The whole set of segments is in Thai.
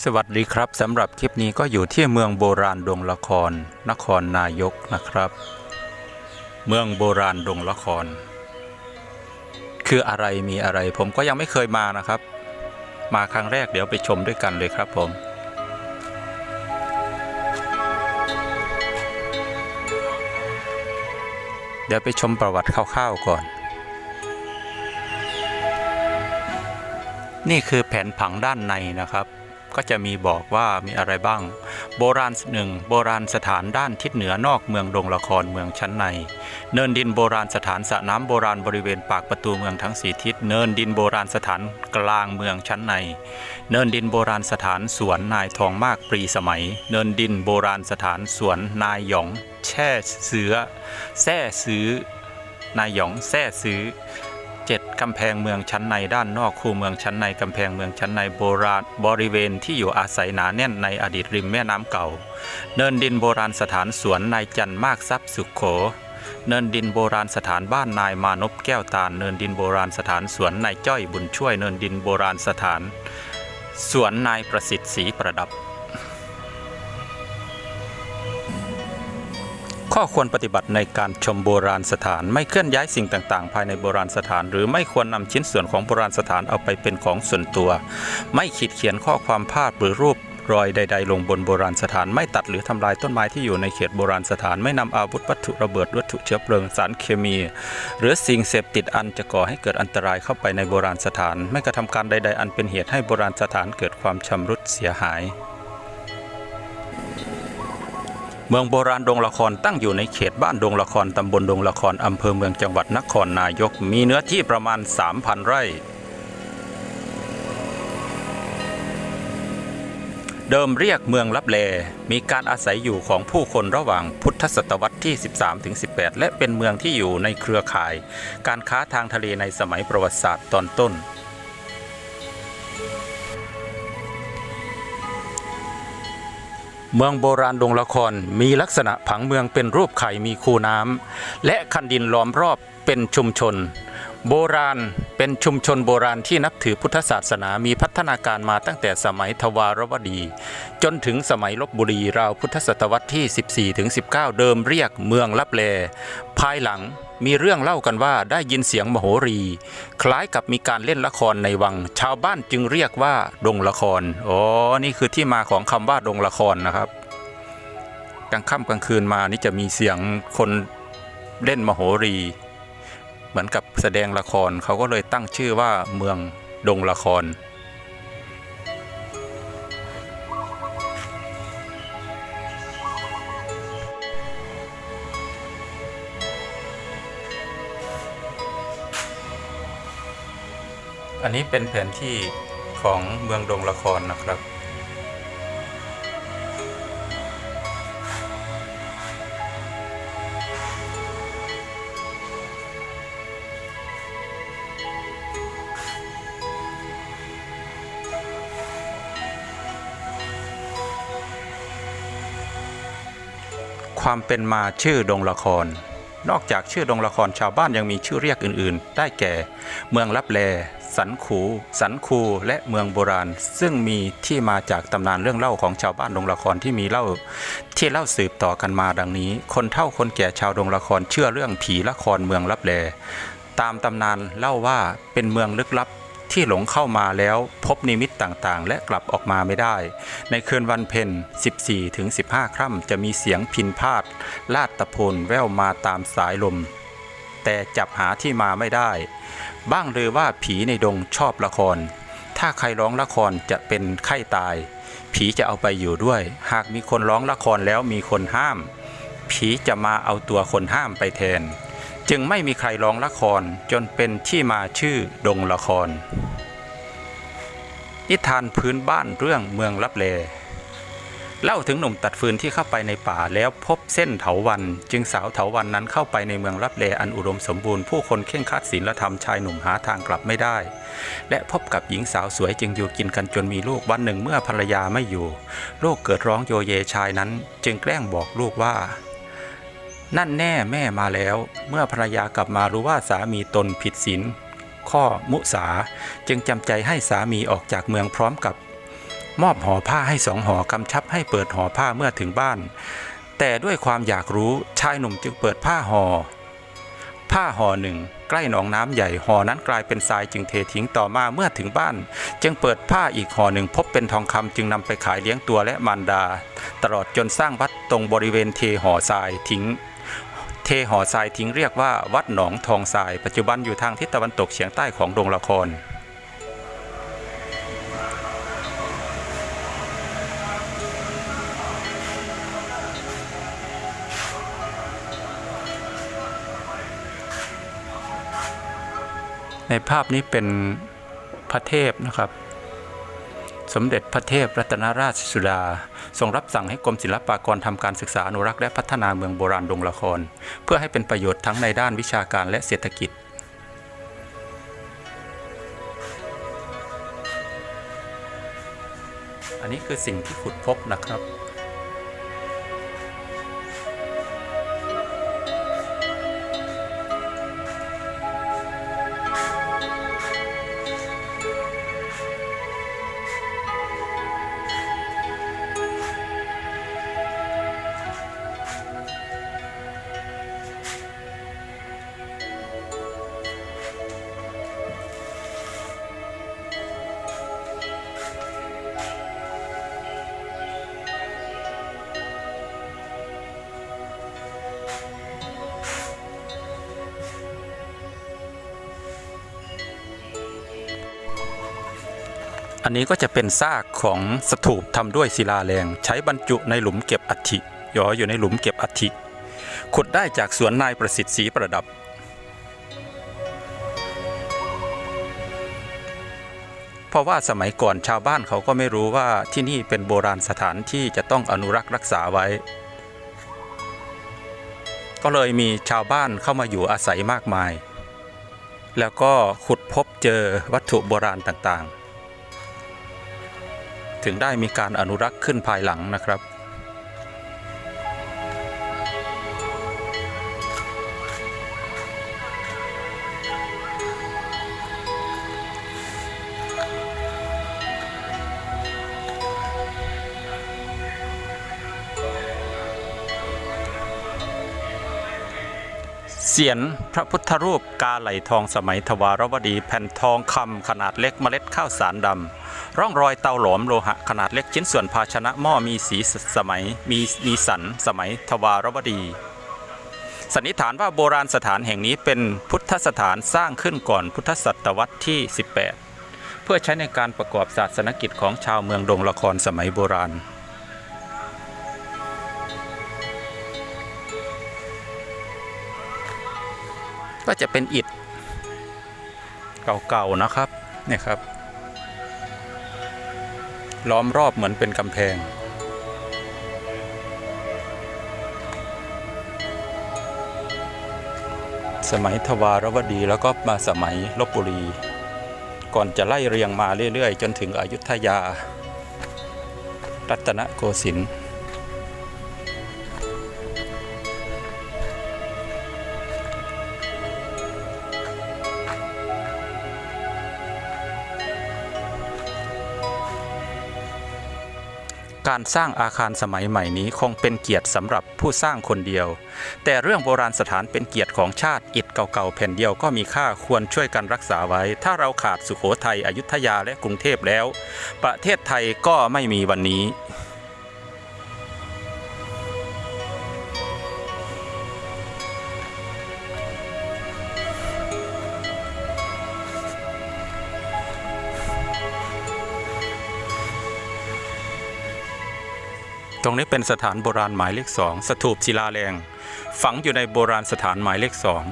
สวัสดีครับสำหรับคลิปนี้ก็อยู่ที่เมืองโบราณดงละคร นครนายกนะครับ เมืองโบราณดงละคร คืออะไรมีอะไรผมก็ยังไม่เคยมานะครับ มาครั้งแรกเดี๋ยวไปชมด้วยกันเลยครับผมเดี๋ยวไปชมประวัติคร่าวๆก่อน นี่คือแผนผังด้านในนะครับ ก็จะมีบอกว่ามีอะไรบ้าง โบราณหนึ่งโบราณสถานด้านทิศเหนือนอกเมืองดงละครเมืองชั้นใน เนินดินโบราณสถานสระน้ำโบราณบริเวณปากประตูเมืองทั้งสี่ทิศ เนินดินโบราณสถานกลางเมืองชั้นใน เนินดินโบราณสถานสวนนายทองมากปรีสมัย เนินดินโบราณสถานสวนนายหยอง แช่เสือแซ่ซื้อนายหยองแซ่ซื้อ กำแพงเมืองชั้นในด้านนอกคูเมืองชั้นในกำแพงเมืองชั้นในโบราณบริเวณที่อยู่อาศัยหนาแน่นในอดีตริมแม่น้ำเก่า เนินดินโบราณสถานสวนนายจันมากทรัพย์สุขโข เนินดินโบราณสถานบ้านนายมานพแก้วตาลเนินดินโบราณสถานสวนนายจ้อยบุญช่วยเนินดินโบราณสถาน สวนนายประสิทธิ์ศรีประดับ ข้อควรปฏิบัติในการชมโบราณสถานไม่เคลื่อนย้ายสิ่งต่างๆ ภายในโบราณสถาน หรือไม่ควรนำชิ้นส่วนของโบราณสถานเอาไปเป็นของส่วนตัว ไม่ขีดเขียนข้อความภาพหรือรูปรอยใด ๆ ลงบนโบราณสถานไม่ตัดหรือทำลายต้นไม้ที่อยู่ในเขตโบราณสถานไม่นำอาวุธวัตถุระเบิดวัตถุเชื้อเพลิงสารเคมี หรือสิ่งเสพติดอันจะก่อให้เกิดอันตรายเข้าไปในโบราณสถาน ไม่กระทำการใด ๆ อันเป็นเหตุให้โบราณสถานเกิดความชำรุดเสียหาย เมืองโบราณดงละครตั้งอยู่ในเขตบ้านดงละครตำบลดงละครอำเภอเมืองจังหวัดนครนายก มีเนื้อที่ประมาณ 3,000 ไร่ เดิมเรียกเมืองลับแล มีการอาศัยอยู่ของผู้คนระหว่างพุทธศตวรรษที่ 13-18 และเป็นเมืองที่อยู่ในเครือข่าย การค้าทางทะเลในสมัยประวัติศาสตร์ตอนต้น เมืองโบราณดงละครมีลักษณะผังเมืองเป็นรูปไข่มีคูน้ำและคันดินล้อมรอบเป็นชุมชน โบราณเป็นชุมชนโบราณที่นับถือพุทธศาสนามีพัฒนาการมาตั้งแต่สมัยทวารวดี จนถึงสมัยลบบุรีราวพุทธศตวรรษที่ 14-19 เดิมเรียกเมืองลับแลภายหลัง มีเรื่องเล่ากันว่าได้ยินเสียงมโหรี คล้ายกับมีการเล่นละครในวัง ชาวบ้านจึงเรียกว่าดงละครอ๋อนี่คือที่มาของคำว่าดงละครนะครับกลางค่ำกลางคืนมานี่จะมีเสียงคนเล่นมโหรี เหมือนกับแสดงละครเขาก็เลยตั้งชื่อว่าเมืองดงละคร อันนี้เป็นแผนที่ของเมืองดงละครนะครับ ความเป็นมาชื่อดงละครนอกจากชื่อดงละครชาวบ้านยังมีชื่อเรียกอื่น ๆ ได้แก่ เมืองลับแล สันขู สันคูและเมืองโบราณ ซึ่งมีที่มาจากตำนานเรื่องเล่าของชาวบ้านดงละครที่มีเล่า ที่เล่าสืบต่อกันมาดังนี้ คนเฒ่าคนแก่ชาวดงละครเชื่อเรื่องผีละครเมืองลับแล ตามตำนานเล่าว่าเป็นเมืองลึกลับที่หลงเข้ามาแล้วพบนิมิตต่างๆ และกลับออกมาไม่ได้ ในคืนวันเพ็ญ 14ถึง15 ค่ำจะมีเสียงพินพาด ลาดตะโพนแว่วมาตามสายลม แต่จับหาที่มาไม่ได้ บ้างเลยว่าผีในดงชอบละคร ถ้าใครร้องละครจะเป็นไข้ตาย ผีจะเอาไปอยู่ด้วย หากมีคนร้องละครแล้วมีคนห้าม ผีจะมาเอาตัวคนห้ามไปแทน จึงไม่มีใครร้องละครจนเป็นที่มาชื่อดงละคร นิทานพื้นบ้านเรื่องเมืองลับแล เล่าถึงหนุ่มตัดฟืนที่เข้าไปในป่าแล้วพบเส้นเถาวัน จึงสาวเถาวันนั้นเข้าไปในเมืองลับแลอันอุดมสมบูรณ์ผู้คนเข่งครัดศีลธรรมชายหนุ่มหาทางกลับไม่ได้ และพบกับหญิงสาวสวยจึงอยู่กินกันจนมีลูกวันหนึ่งเมื่อภรรยาไม่อยู่โรคเกิดร้องโยเยชายนั้น จึงแกล้งบอกลูกว่า นั่นแน่แม่มาแล้ว เมื่อภรรยากลับมารู้ว่าสามีตนผิดศีลข้อมุสาจึงจำใจให้สามีออกจากเมืองพร้อมกับ มอบห่อผ้าให้สองห่อกำชับให้เปิดห่อผ้าเมื่อถึงบ้าน แต่ด้วยความอยากรู้ชายหนุ่มจึงเปิดผ้าห่อผ้าห่อหนึ่งใกล้หนองน้ำใหญ่ห่อนั้นกลายเป็นทรายจึงเททิ้งต่อมาเมื่อถึงบ้าน จึงเปิดผ้าอีกห่อหนึ่งพบเป็นทองคำจึงนำไปขายเลี้ยงตัวและมารดา ตลอดจนสร้างวัดตรงบริเวณเทห่อทรายทิ้ง เทห่อทรายทิ้งเรียกว่า วัดหนองทองทราย ปัจจุบันอยู่ทางทิศตะวันตกเฉียงใต้ของโรงละคร ในภาพนี้เป็นพระเทพนะครับ สมเด็จพระเทพรัตนราชสุดา ทรงรับสั่งให้กรมศิลปากรทำการศึกษาอนุรักษ์และพัฒนาเมืองโบราณดงละคร เพื่อให้เป็นประโยชน์ทั้งในด้านวิชาการและเศรษฐกิจอันนี้คือสิ่งที่ขุดพบนะครับ อันนี้ก็จะเป็นซากของสถูปทำด้วยศิลาแรง ใช้บรรจุในหลุมเก็บอัฐิย่ออยู่ในหลุมเก็บอัฐิขุดได้จากสวนนายประสิทธิ์ศรีประดับ เพราะว่าสมัยก่อนชาวบ้านเขาก็ไม่รู้ว่าที่นี่เป็นโบราณสถานที่จะต้องอนุรักษ์รักษาไว้ ก็เลยมีชาวบ้านเข้ามาอยู่อาศัยมากมาย แล้วก็ขุดพบเจอวัตถุโบราณต่างๆ ถึงได้มีการอนุรักษ์ขึ้นภายหลังนะครับ เสียนพระพุทธรูปกาไหลทองสมัยทวารวดีแผ่นทองคำขนาดเล็กเมล็ดข้าวสารดำ ร่องรอยเตาหลอมโลหะขนาดเล็กชิ้นส่วนภาชนะหม้อมีสีสมัยมีมีสันสมัยทวารวดีสันนิษฐานว่าโบราณสถานแห่งนี้เป็นพุทธสถานสร้างขึ้นก่อนพุทธศตวรรษที่ 18 เพื่อใช้ในการประกอบศาสนกิจของชาวเมืองดงละครสมัยโบราณ ก็จะเป็นอิฐเก่าๆนะครับเนี่ยครับ ล้อมรอบเหมือนเป็นกำแพง สมัยทวารวดีแล้วก็มาสมัยลบบุรี ก่อนจะไล่เรียงมาเรื่อยๆ จนถึงอยุธยา รัตนโกสินทร์ การสร้างอาคารสมัยใหม่นี้คงเป็นเกียรติสำหรับผู้สร้างคนเดียว แต่เรื่องโบราณสถานเป็นเกียรติของชาติอิฐเก่าๆแผ่นเดียวก็มีค่าควรช่วยกันรักษาไว้ ถ้าเราขาดสุโขทัยอยุธยาและกรุงเทพแล้ว ประเทศไทยก็ไม่มีวันนี้ ตรงนี้เป็นสถานโบราณหมายเลขสองสถูปศิลาแรง ฝังอยู่ในโบราณสถานหมายเลขสอง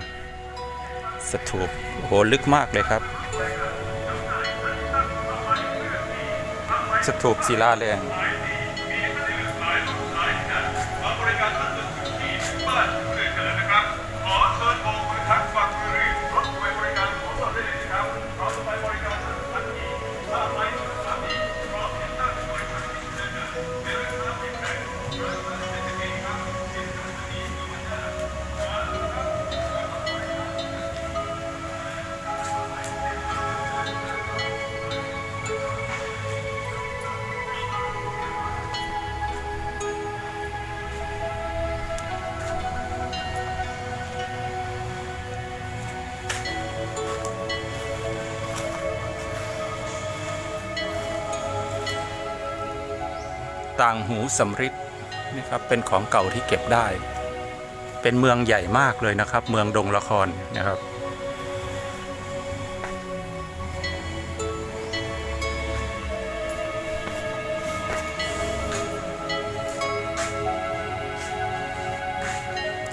สถูปโหลึกมากเลยครับ สถูปศิลาแรง ต่างหูสำริดนี่ครับเป็นของเก่าที่เก็บได้ เป็นเมืองใหญ่มากเลยนะครับ เมืองดงละครนะครับ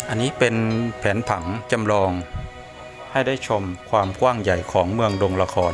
อันนี้เป็นแผนผังจำลองให้ได้ชมความกว้างใหญ่ของเมืองดงละคร